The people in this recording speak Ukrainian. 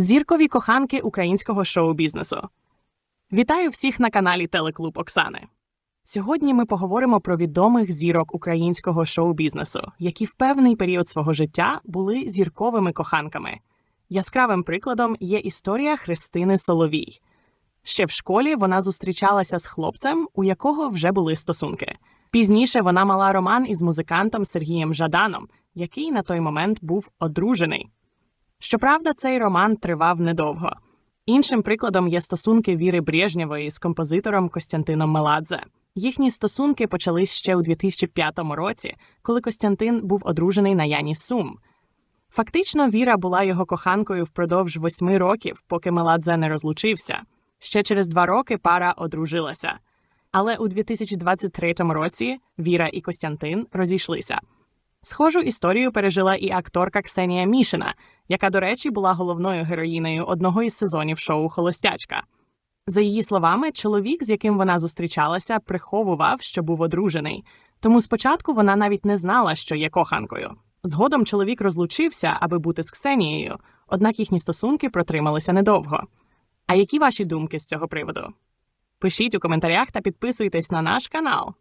Зіркові коханки українського шоу-бізнесу. Вітаю всіх на каналі Телеклуб Оксани. Сьогодні ми поговоримо про відомих зірок українського шоу-бізнесу, які в певний період свого життя були зірковими коханками. Яскравим прикладом є історія Христини Соловій. Ще в школі вона зустрічалася з хлопцем, у якого вже були стосунки. Пізніше вона мала роман із музикантом Сергієм Жаданом, який на той момент був одружений. Щоправда, цей роман тривав недовго. Іншим прикладом є стосунки Віри Брежнєвої з композитором Костянтином Меладзе. Їхні стосунки почались ще у 2005 році, коли Костянтин був одружений на Яні Сум. Фактично, Віра була його коханкою впродовж восьми років, поки Меладзе не розлучився. Ще через два роки пара одружилася. Але у 2023 році Віра і Костянтин розійшлися. Схожу історію пережила і акторка Ксенія Мішина, яка, до речі, була головною героїнею одного із сезонів шоу Холостячка. За її словами, чоловік, з яким вона зустрічалася, приховував, що був одружений. Тому спочатку вона навіть не знала, що є коханкою. Згодом чоловік розлучився, аби бути з Ксенією, однак їхні стосунки протрималися недовго. А які ваші думки з цього приводу? Пишіть у коментарях та підписуйтесь на наш канал.